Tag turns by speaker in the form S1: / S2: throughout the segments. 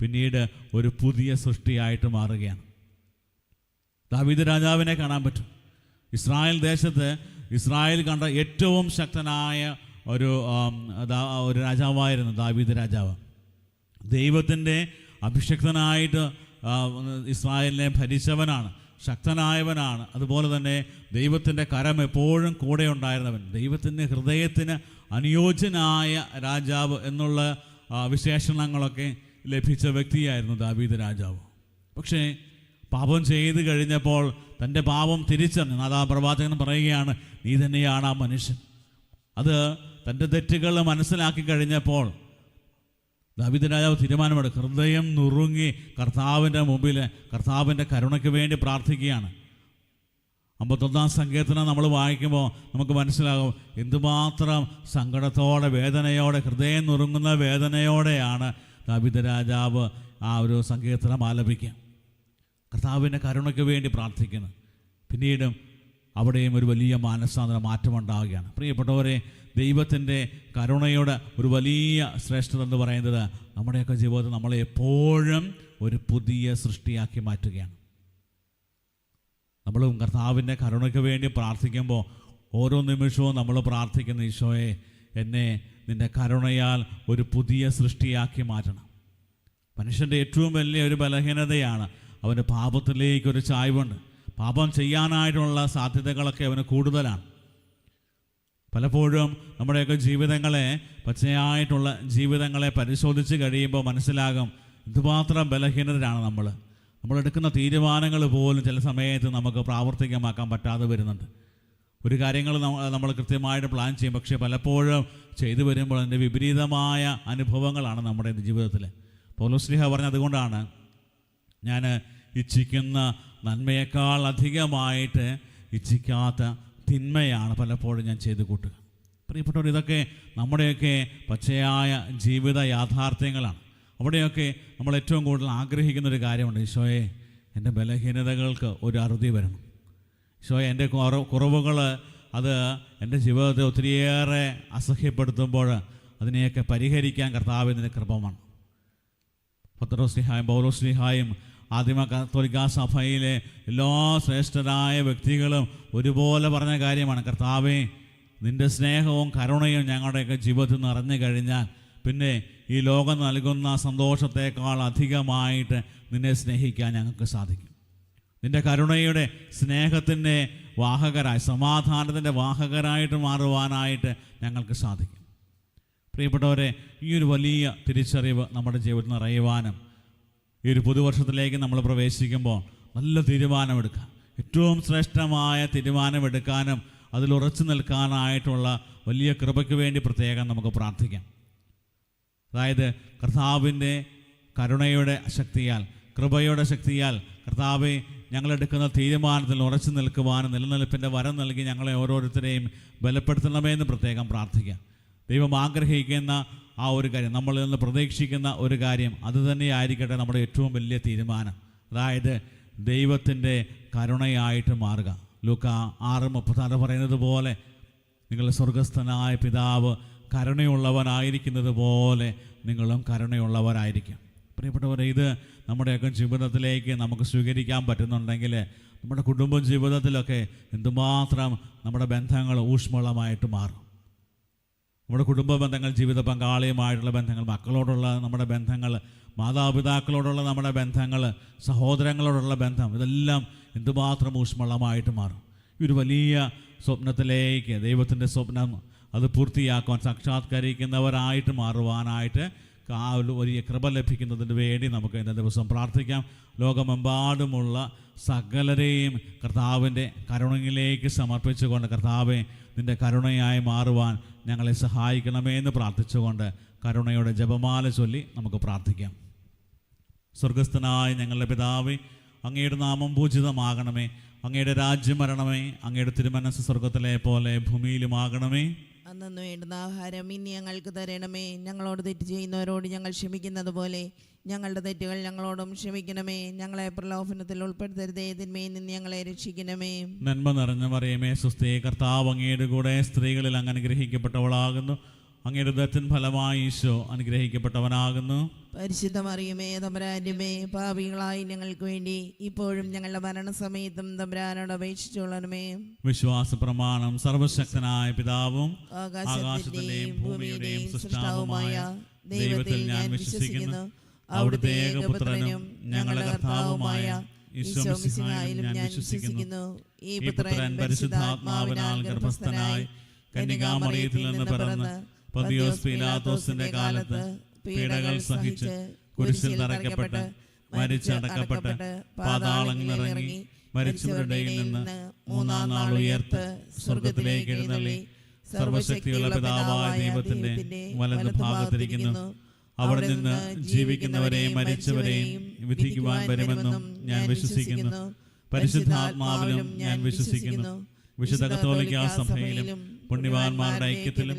S1: പിന്നീട് ഒരു പുതിയ സൃഷ്ടിയായിട്ട് മാറുകയാണ്. ദാവീദ് രാജാവിനെ കാണാൻ പറ്റും. ഇസ്രായേൽ ദേശത്ത് ഇസ്രായേൽ കണ്ട ഏറ്റവും ശക്തനായ ഒരു ഒരു രാജാവായിരുന്നു ദാവീദ് രാജാവ്. ദൈവത്തിന്റെ അഭിഷക്തനായിട്ട് ഇസ്രായേലിനെ ഭരിച്ചവനാണ് ശക്തനായവനാണ്. അതുപോലെ തന്നെ ദൈവത്തിന്റെ കരം എപ്പോഴും കൂടെ ഉണ്ടായിരുന്നവൻ. ദൈവത്തിന്റെ ഹൃദയത്തിന് അനുയോജ്യനായ രാജാവ് എന്നുള്ള വിശേഷണങ്ങളൊക്കെ ലഭിച്ച വ്യക്തിയായിരുന്നു ദാവീദ് രാജാവ്. പക്ഷേ പാപം ചെയ്ത് കഴിഞ്ഞപ്പോൾ തന്റെ പാപം തിരിച്ചറിഞ്ഞു നാദാ പ്രവാചകൻ പറയുകയാണ് നീ തന്നെയാണ് ആ മനുഷ്യൻ. അത് തന്റെ തെറ്റുകൾ മനസ്സിലാക്കി കഴിഞ്ഞപ്പോൾ ദാവിദ് രാജാവ് തീരുമാനമെടുക്കും. ഹൃദയം നുറുങ്ങി കർത്താവിന്റെ മുമ്പിൽ കർത്താവിന്റെ കരുണയ്ക്ക് വേണ്ടി പ്രാർത്ഥിക്കുകയാണ്. അമ്പത്തൊന്നാം സങ്കീർത്തനം നമ്മൾ വായിക്കുമ്പോൾ നമുക്ക് മനസ്സിലാകും എന്തുമാത്രം സങ്കടത്തോടെ വേദനയോടെ ഹൃദയം നുറുങ്ങുന്ന വേദനയോടെയാണ് ദാവിദ് രാജാവ് ആ ഒരു സങ്കീർത്തനം ആലപിക്കുക കർത്താവിന്റെ കരുണയ്ക്ക് വേണ്ടി പ്രാർത്ഥിക്കുന്നു. പിന്നീടും അവിടെയും ഒരു വലിയ മാനസാന്തര മാറ്റമുണ്ടാവുകയാണ്. പ്രിയപ്പെട്ടവരെ ദൈവത്തിന്റെ കരുണയുടെ ഒരു വലിയ ശ്രേഷ്ഠത എന്ന് പറയുന്നത് നമ്മുടെയൊക്കെ ജീവിതത്തിൽ നമ്മളെ എപ്പോഴും ഒരു പുതിയ സൃഷ്ടിയാക്കി മാറ്റുകയാണ്. നമ്മളും കർത്താവിന്റെ കരുണയ്ക്ക് വേണ്ടി പ്രാർത്ഥിക്കുമ്പോൾ ഓരോ നിമിഷവും നമ്മൾ പ്രാർത്ഥിക്കുന്ന ഈശോയെ എന്നെ നിന്റെ കരുണയാൽ ഒരു പുതിയ സൃഷ്ടിയാക്കി മാറ്റണം. മനുഷ്യന്റെ ഏറ്റവും വലിയ ഒരു ബലഹീനതയാണ് അവന്റെ പാപത്തിലേക്ക് ഒരു ചായ്വുണ്ട്. പാപം ചെയ്യാനായിട്ടുള്ള സാധ്യതകളൊക്കെ അവന് കൂടുതലാണ്. പലപ്പോഴും നമ്മുടെയൊക്കെ ജീവിതങ്ങളെ പച്ചയായിട്ടുള്ള ജീവിതങ്ങളെ പരിശോധിച്ച് കഴിയുമ്പോൾ മനസ്സിലാകും ഇതുമാത്രം ബലഹീനതരാണ് നമ്മൾ നമ്മളെടുക്കുന്ന തീരുമാനങ്ങൾ പോലും ചില സമയത്ത് നമുക്ക് പ്രാവർത്തികമാക്കാൻ പറ്റാതെ വരുന്നുണ്ട്. ഒരു കാര്യങ്ങൾ നമ്മൾ കൃത്യമായിട്ട് പ്ലാൻ ചെയ്യും. പക്ഷേ പലപ്പോഴും ചെയ്തു വരുമ്പോൾ അതിന്റെ വിപരീതമായ അനുഭവങ്ങളാണ് നമ്മുടെ ജീവിതത്തിൽ. പൗലോസ്ലിഹ പറഞ്ഞ അതുകൊണ്ടാണ്. ഞാൻ ഇച്ഛിക്കുന്ന നന്മയേക്കാൾ അധികമായിട്ട് ഇച്ഛിക്കാത്ത തിന്മയാണ് പലപ്പോഴും ഞാൻ ചെയ്തു കൂട്ടുക. പ്രിയപ്പെട്ടവർ ഇതൊക്കെ നമ്മുടെയൊക്കെ പച്ചയായ ജീവിത യാഥാർത്ഥ്യങ്ങളാണ്. അവിടെയൊക്കെ നമ്മൾ ഏറ്റവും കൂടുതൽ ആഗ്രഹിക്കുന്ന ഒരു കാര്യമുണ്ട്. ഈശോയെ എന്റെ ബലഹീനതകൾക്ക് ഒരു അറുതി വരണം. ഈശോയെ എന്റെ കുറവ് കുറവുകൾ അത് എന്റെ ജീവിതത്തെ ഒത്തിരിയേറെ അസഹ്യപ്പെടുത്തുമ്പോൾ അതിനെയൊക്കെ പരിഹരിക്കാൻ കർത്താവിന്റെ കൃപമാണ് പത്രോസ്ലിഹായും പൗലോസ്ലിഹായും ആദിമ കത്തോലിക്കാ സഭയിലെ എല്ലാ ശ്രേഷ്ഠരായ വ്യക്തികളും ഒരുപോലെ പറഞ്ഞ കാര്യമാണ്. കർത്താവേ നിന്റെ സ്നേഹവും കരുണയും ഞങ്ങളുടെയൊക്കെ ജീവിതത്തിൽ നിറഞ്ഞു കഴിഞ്ഞാൽ പിന്നെ ഈ ലോകം നൽകുന്ന സന്തോഷത്തേക്കാൾ അധികമായിട്ട് നിന്നെ സ്നേഹിക്കാൻ ഞങ്ങൾക്ക് സാധിക്കും. നിന്റെ കരുണയുടെ സ്നേഹത്തിന്റെ വാഹകരായി സമാധാനത്തിന്റെ വാഹകരായിട്ട് മാറുവാനായിട്ട് ഞങ്ങൾക്ക് സാധിക്കും. പ്രിയപ്പെട്ടവരെ ഈ ഒരു വലിയ തിരിച്ചറിവ് നമ്മുടെ ജീവിതത്തിൽ നിറയുവാനും ഈ ഒരു പുതുവർഷത്തിലേക്ക് നമ്മൾ പ്രവേശിക്കുമ്പോൾ നല്ല തീരുമാനമെടുക്കാം. ഏറ്റവും ശ്രേഷ്ഠമായ തീരുമാനമെടുക്കാനും അതിൽ ഉറച്ചു നിൽക്കാനായിട്ടുള്ള വലിയ കൃപയ്ക്ക് വേണ്ടി പ്രത്യേകം നമുക്ക് പ്രാർത്ഥിക്കാം. അതായത് കർത്താവിന്റെ കരുണയുടെ ശക്തിയാൽ കൃപയുടെ ശക്തിയാൽ കർത്താവെ ഞങ്ങളെടുക്കുന്ന തീരുമാനത്തിൽ ഉറച്ചു നിൽക്കുവാനും നിലനിൽപ്പിന്റെ വരം നൽകി ഞങ്ങളെ ഓരോരുത്തരെയും ബലപ്പെടുത്തണമേ എന്ന് പ്രത്യേകം പ്രാർത്ഥിക്കാം. ദൈവം ആഗ്രഹിക്കുന്ന ആ ഒരു കാര്യം നമ്മളിൽ നിന്ന് പ്രതീക്ഷിക്കുന്ന ഒരു കാര്യം അത് തന്നെയായിരിക്കട്ടെ നമ്മുടെ ഏറ്റവും വലിയ തീരുമാനം. അതായത് ദൈവത്തിന്റെ കരുണയായിട്ട് മാറുക. ലൂക്ക ആറ് മുപ്പത്താറ് പറയുന്നത് പോലെ നിങ്ങൾ സ്വർഗസ്ഥനായ പിതാവ് കരുണയുള്ളവനായിരിക്കുന്നത് പോലെ നിങ്ങളും കരുണയുള്ളവരായിരിക്കും. പ്രിയപ്പെട്ടവരെ ഇത് നമ്മുടെയൊക്കെ ജീവിതത്തിലേക്ക് നമുക്ക് സ്വീകരിക്കാൻ പറ്റുന്നുണ്ടെങ്കിൽ നമ്മുടെ കുടുംബ ജീവിതത്തിലൊക്കെ എന്തുമാത്രം നമ്മുടെ ബന്ധങ്ങൾ ഊഷ്മളമായിട്ട് മാറും. നമ്മുടെ കുടുംബ ബന്ധങ്ങൾ ജീവിത പങ്കാളിയുമായിട്ടുള്ള ബന്ധങ്ങൾ മക്കളോടുള്ള നമ്മുടെ ബന്ധങ്ങൾ മാതാപിതാക്കളോടുള്ള നമ്മുടെ ബന്ധങ്ങൾ സഹോദരങ്ങളോടുള്ള ബന്ധം ഇതെല്ലാം എന്തുമാത്രം ഊഷ്മളമായിട്ട് മാറും. ഈ ഒരു വലിയ സ്വപ്നത്തിലേക്ക് ദൈവത്തിന്റെ സ്വപ്നം അത് പൂർത്തിയാക്കുവാൻ സാക്ഷാത്കരിക്കുന്നവരായിട്ട് മാറുവാനായിട്ട് ആ ഒരു വലിയ കൃപ ലഭിക്കുന്നതിന് വേണ്ടി നമുക്ക് ഇന്നത്തെ ദിവസം പ്രാർത്ഥിക്കാം. ലോകമെമ്പാടുമുള്ള സകലരെയും കർത്താവിന്റെ കരുണയിലേക്ക് സമർപ്പിച്ചുകൊണ്ട് കർത്താവെ നിന്റെ കരുണയായി മാറുവാൻ ഞങ്ങളെ സഹായിക്കണമേ എന്ന് പ്രാർത്ഥിച്ചുകൊണ്ട് കരുണയുടെ ജപമാല ചൊല്ലി നമുക്ക് പ്രാർത്ഥിക്കാം. സ്വർഗസ്ഥനായ ഞങ്ങളുടെ പിതാവ് അങ്ങയുടെ നാമം പൂജിതമാകണമേ. അങ്ങയുടെ രാജ്യം വരണമേ. അങ്ങയുടെ തിരുമനസ് സ്വർഗത്തിലെ പോലെ ഭൂമിയിലുമാകണമേ.
S2: അന്നു വേണ്ടുന്ന ആഹാരം ഇനി ഞങ്ങൾക്ക് തരണമേ. ഞങ്ങളോട് തെറ്റ് ചെയ്യുന്നവരോട് ഞങ്ങൾ ക്ഷമിക്കുന്നത് പോലെ ഞങ്ങളുടെ തെറ്റുകൾ ഞങ്ങളോടും ക്ഷമിക്കണമേ. ഞങ്ങളെ പ്രലോഭനത്തിൽ ഉൾപ്പെടുത്തരുതേ. തിന്മയിൽ നിന്ന് ഞങ്ങളെ രക്ഷിക്കണമേ.
S1: നന്മ നിറഞ്ഞ മറിയമേ സുസ്ഥേ കർത്താവ് അങ്ങയുടെ കൂടെ സ്ത്രീകളിൽ അങ്ങ് അനുഗ്രഹിക്കപ്പെട്ടവളാകുന്നു. അങ്ങയുടെ ദത്തൻ ഫലമായി ഈശോ അനുഗ്രഹിക്കപ്പെട്ടവനാകുന്നു.
S2: പരിശുദ്ധമറിയുമേ തമ്പുരാന്റെമേ പാപികളായി ഞങ്ങൾക്ക് വേണ്ടി ഇപ്പോഴും ഞങ്ങളുടെ മരണസമയത്തും തമ്പരാനോട് അപേക്ഷിച്ചോളണമേ
S1: വിശ്വാസ പ്രമാണം സർവശക്തനായ പിതാവും
S2: ആകാശത്തിന്റെയും ഭൂമിയുടെയും സൃഷ്ടാവുമായ ദൈവത്തിൽ ഞാൻ വിശ്വസിക്കുന്നു. അവിടുത്തെ ഏകപുത്രനും ഞങ്ങളുടെ കർത്താവുമായ ഈശോ മിശിഹായിലും ഞാൻ വിശ്വസിക്കുന്നു. ഈ പുത്രൻ പരിശുദ്ധാത്മാവിനാൽ ഗർഭസ്ഥനായി കന്യകാമറിയത്തിൽ നിന്ന് പിറന്ന് പന്തിയോസ് പീലാത്തോസിന്റെ കാലത്ത് പീഡകൾ സഹിച്ച് കുരിശിൽ നിറയ്ക്കപ്പെട്ട് മരിച്ചടക്കപ്പെട്ട് പാതാളങ്ങൾ ഇറങ്ങി മരിച്ചവരുടെ നിന്ന് മൂന്നാം നാൾ ഉയർത്ത് സ്വർഗത്തിലേക്ക് എഴുന്നള്ളി. സർവശക്തിയുള്ള പിതാവായ ദൈവത്തിന്റെ വലത് ഭാഗത്തിരിക്കുന്നു
S1: അവിടെ നിന്ന് ജീവിക്കുന്നവരെയും മരിച്ചവരെയും വിധിക്കുവാൻ വരുമെന്നും ഞാൻ വിശ്വസിക്കുന്നു. പരിശുദ്ധാത്മാവിലും ഞാൻ വിശ്വസിക്കുന്നു. വിശുദ്ധ കത്തോലിക്ക സഭയിലും പുണ്യവാന്മാരുടെ ഐക്യത്തിലും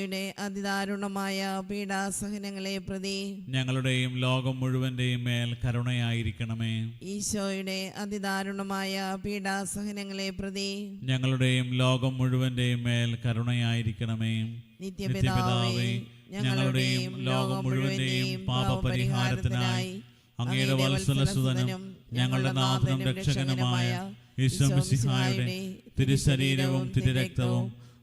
S2: അതിദാരുണമായ പീഡാസഹനങ്ങളെ പ്രതി
S1: ഞങ്ങളുടെയും ലോകം മുഴുവന്റെയും മേൽ കരുണയായിരിക്കണമേ.
S2: ഈശോയുടെ അതിദാരുണമായ പീഡാസഹനങ്ങളെ പ്രതി
S1: ഞങ്ങളുടെയും ലോകം മുഴുവന്റെയും മേൽ കരുണയായിരിക്കണമേ.
S2: നിത്യപിതാവേ ഞങ്ങളുടെയും ലോകം മുഴുവന്റെയും പാപപരിഹാരത്തിനായി അങ്ങയുടെ വത്സലസുതനും ഞങ്ങളുടെ നാഥനും രക്ഷകനുമായ
S1: ഈശ്വമിസിഹായുടെ തിരുശരീരവും തിരുരക്തവും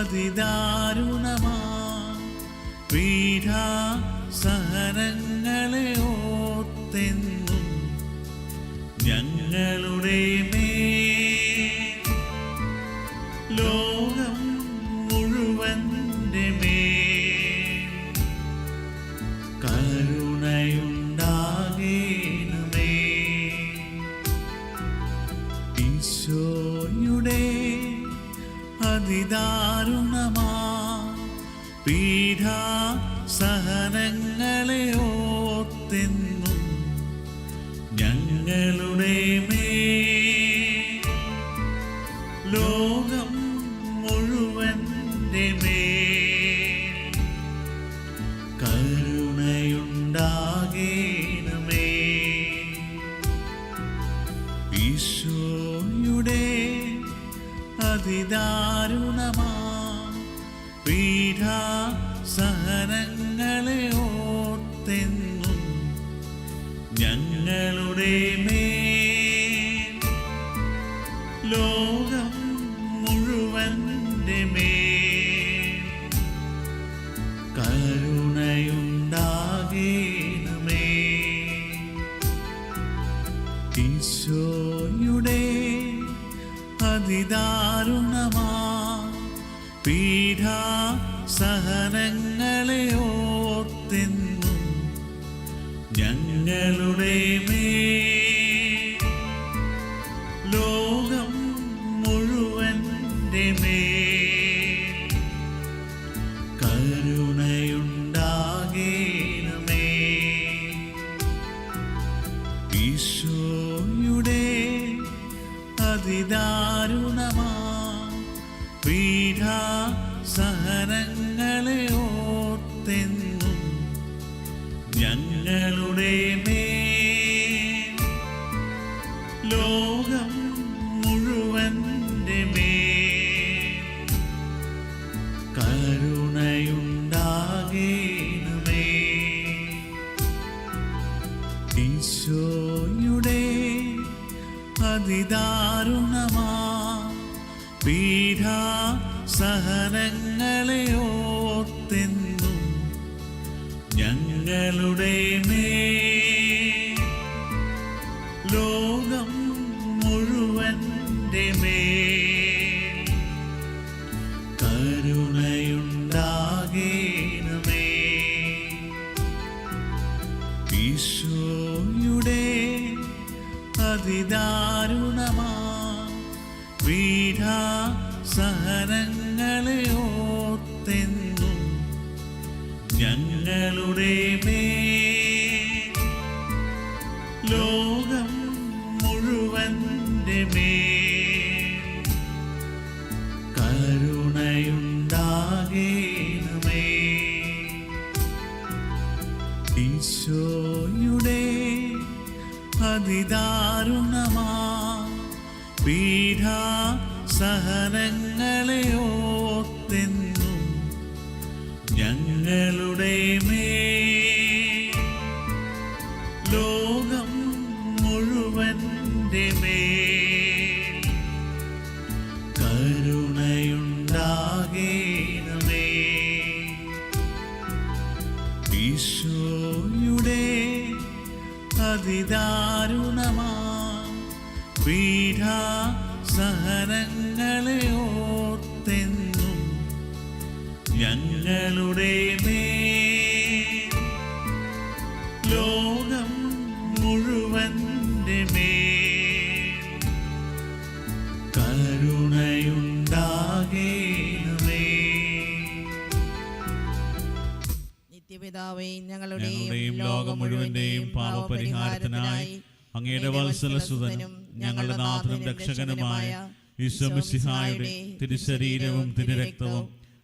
S1: അതിദാരുണമാ. പീഠാ സഹനങ്ങളെ ഓർത്തെന്നും ഞങ്ങളുടെ ഞങ്ങളുടെ കരുണയുണ്ടാകേണമേ. ഈശോയുടെ അതിദാരുണമാ പീഠാ സഹനങ്ങളെ ഓർത്തെന്നും ഞങ്ങളുടെ മേൽ സഹനങ്ങളെ ഓർത്തെന്നും ഞങ്ങളുടെ ലോകം മുഴുവന്റെ മേൽ. ഈശോയുടെ അതിദാരുണമാ പീഠ സഹനങ്ങളെ ഓർത്തെന്നും ഞങ്ങളുടെ മേൽ ഞങ്ങളുടെ മേ ലോകം മുഴുവന്റെ മേ കരുണയുണ്ടാകേണമേ.
S3: നിത്യപിതാവേ ഞങ്ങളുടെയും
S2: ഞങ്ങളുടെയും ലോകം മുഴുവന്റെയും പാപപരിഹാരത്തിനായി അങ്ങയുടെ വത്സലസുതനും ഞങ്ങളുടെ നാഥനും രക്ഷകനുമായ ഈശ്വമിസിഹായുടെ തിരുശരീരവും തിരുരക്തവും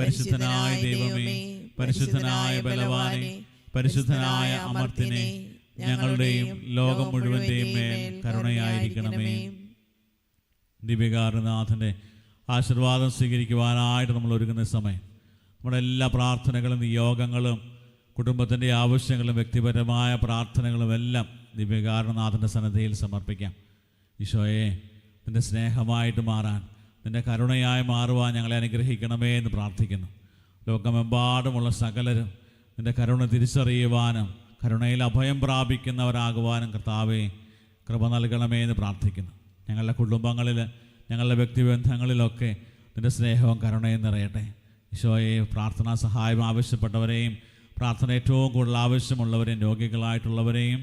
S1: പരിശുദ്ധനായ ദൈവമേ പരിശുദ്ധനായ ബലവാനെ പരിശുദ്ധനായ അമർത്തിനെ ഞങ്ങളുടെയും ലോകം മുഴുവന്റെയും മേൽ കരുണയായിരിക്കണമേ. ദിവ്യകാരനാഥന്റെ ആശീർവാദം സ്വീകരിക്കുവാനായിട്ട് നമ്മൾ ഒരുങ്ങുന്ന സമയം. നമ്മുടെ എല്ലാ പ്രാർത്ഥനകളും നിയോഗങ്ങളും കുടുംബത്തിന്റെ ആവശ്യങ്ങളും വ്യക്തിപരമായ പ്രാർത്ഥനകളും എല്ലാം ദിവ്യകാരണനാഥന്റെ സന്നദ്ധയിൽ സമർപ്പിക്കാം. ഈശോയെ നിന്റെ സ്നേഹമായിട്ട് മാറാൻ നിന്റെ കരുണയായി മാറുവാൻ ഞങ്ങളെ അനുഗ്രഹിക്കണമേ എന്ന് പ്രാർത്ഥിക്കുന്നു. ലോകമെമ്പാടുമുള്ള സകലരും നിന്റെ കരുണ തിരിച്ചറിയുവാനും കരുണയിൽ അഭയം പ്രാപിക്കുന്നവരാകുവാനും കർത്താവെ കൃപ നൽകണമേ എന്ന് പ്രാർത്ഥിക്കുന്നു. ഞങ്ങളുടെ കുടുംബങ്ങളിൽ ഞങ്ങളുടെ വ്യക്തിബന്ധങ്ങളിലൊക്കെ നിന്റെ സ്നേഹവും കരുണയും നിറയട്ടെ. ഈശോയെ പ്രാർത്ഥനാ സഹായം ആവശ്യപ്പെട്ടവരെയും പ്രാർത്ഥന ഏറ്റവും കൂടുതൽ ആവശ്യമുള്ളവരെയും രോഗികളായിട്ടുള്ളവരെയും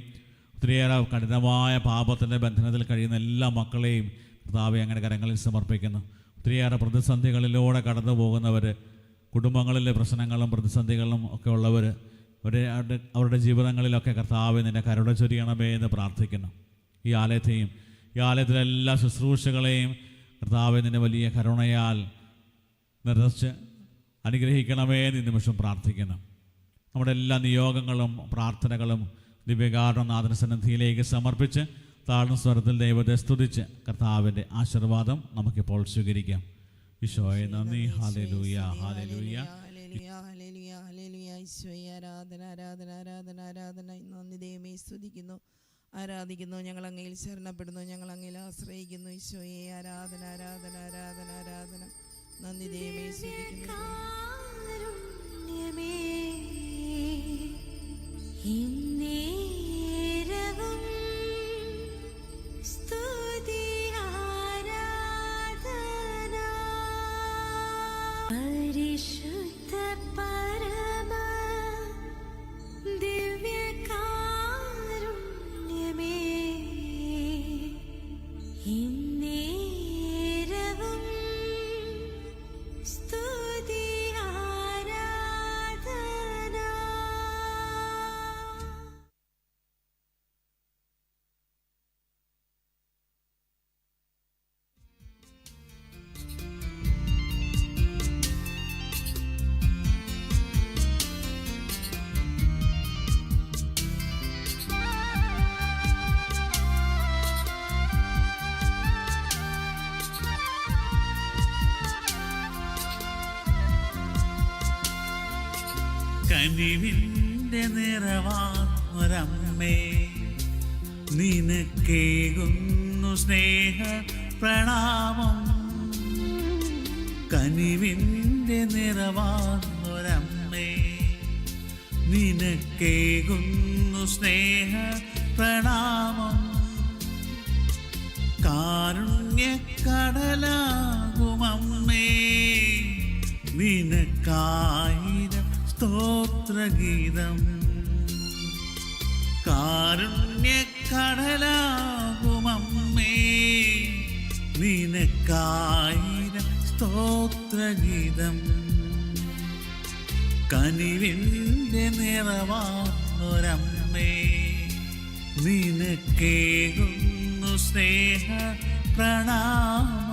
S1: ഒത്തിരിയേറെ കഠിനമായ പാപത്തിന്റെ ബന്ധനത്തിൽ കഴിയുന്ന എല്ലാ മക്കളെയും കർത്താവെ അങ്ങനെ കരങ്ങളിൽ സമർപ്പിക്കുന്നു. ഒത്തിരിയേറെ പ്രതിസന്ധികളിലൂടെ കടന്നു പോകുന്നവർ കുടുംബങ്ങളിലെ പ്രശ്നങ്ങളും പ്രതിസന്ധികളും ഒക്കെ ഉള്ളവർ അവരുടെ അവരുടെ- ജീവിതങ്ങളിലൊക്കെ കർത്താവ് നിന്നെ കരുണ ചൊരിയണമേ എന്ന് പ്രാർത്ഥിക്കുന്നു. ഈ ആലയത്തെയും ഈ ആലയത്തിലെ എല്ലാ ശുശ്രൂഷകളെയും കർത്താവ് നിന്റെ വലിയ കരുണയാൽ നിറച്ച് അനുഗ്രഹിക്കണമേ എന്ന് നിമിഷം പ്രാർത്ഥിക്കുന്നു. നമ്മുടെ എല്ലാ നിയോഗങ്ങളും പ്രാർത്ഥനകളും ദിവ്യകാരണനാഥന സന്നദ്ധിയിലേക്ക് സമർപ്പിച്ച് താഴ്ന്ന സ്വരത്തിൽ ദൈവത്തെ സ്തുതിച്ച് കർത്താവിന്റെ ആശീർവാദം നമുക്കിപ്പോൾ സ്വീകരിക്കാം. ഈശോയെ നന്ദി. ഹാലലൂയ ഹാലലൂയ
S2: ആരാധന ആരാധന ആരാധന ആരാധന. നന്ദി ദൈവമേ സ്തുതിക്കുന്നു. ആരാധിക്കുന്നു ഞങ്ങൾ അങ്ങയിൽ ശരണപ്പെടുന്നു ഞങ്ങൾ അങ്ങയിൽ ആശ്രയിക്കുന്നു. ഈശോയെ ആരാധന ആരാധന ആരാധന ആരാധന. നന്ദി ദൈവമേ സ്തുതിക്കുന്നു.
S4: കാരുണ്യമേ
S1: കനിവിന്റെ നിറവാർന്നൊരമ്മേ നിനക്കേകുന്നു സ്നേഹ പ്രണാമം. കനിവിന്റെ നിറവാർന്നൊരമ്മേ നിനക്കേകുന്നു സ്നേഹ പ്രണാമം. കാരുണ്യക്കടലാകുമമ്മേ സ്തോത്രഗീതം കാരുണ്യക്കടലാകുമമ്മേ നിനക്കായിരം സ്തോത്രഗീതം. കനിവിന്റെ നിറവാർന്നൊരമ്മേ നിനക്കേകുന്നു സ്നേഹ പ്രണാമം